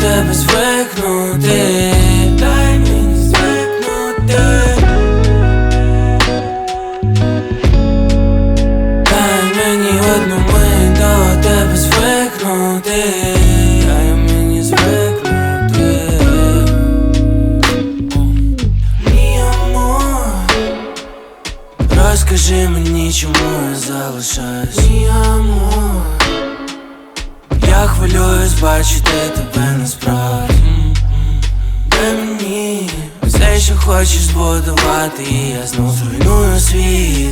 тебе звикнути Дай мені звикнути Дай мені одну мить до тебе звикнути Дай мені звикнути Мій амор. Розкажи мені, чому я залишаюсь. Мій амор хвилююсь бачити тебе насправді. Дай мені все, що хочеш збудувати І я знов зруйную світ.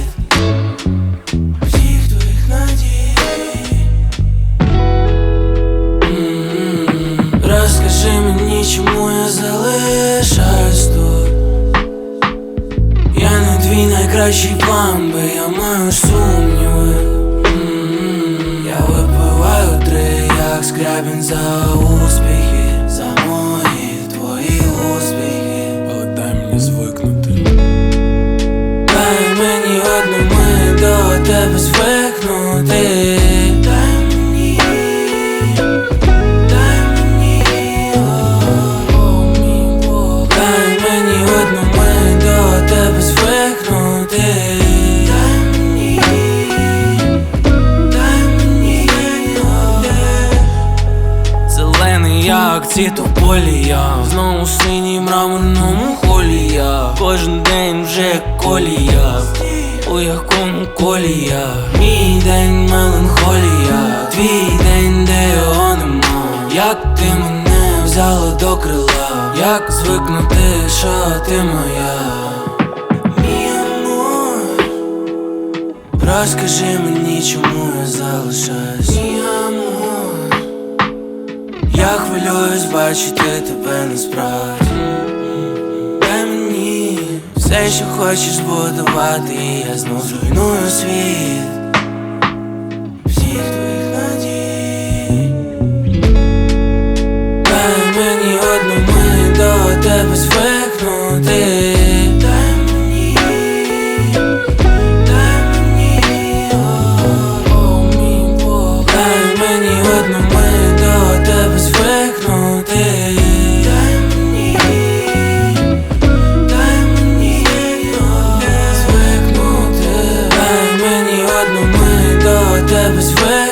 Всіх твоїх надій. Розкажи мені, чому я залишаюсь тут. Я не твій найкращий план, я маю сумніви як скрябін за успіхи, за мої твої успіхи Але дай мені звикнути. Дай мені одну ми до тебе звикнути Як полі я. Знову синій мраморному холі я. Кожен день вже колія. У якому колі я? Мій день меланхолія. Твій день, де його нема. Як ти мене взяла до крила? Як звикнути, що ти моя? Розкажи мені, чому я залишаюсь я хвилююсь бачити тебе насправді. Дай мені все, що хочеш будувати, І я знов зруйную світ. Всіх твоїх звикнути Дай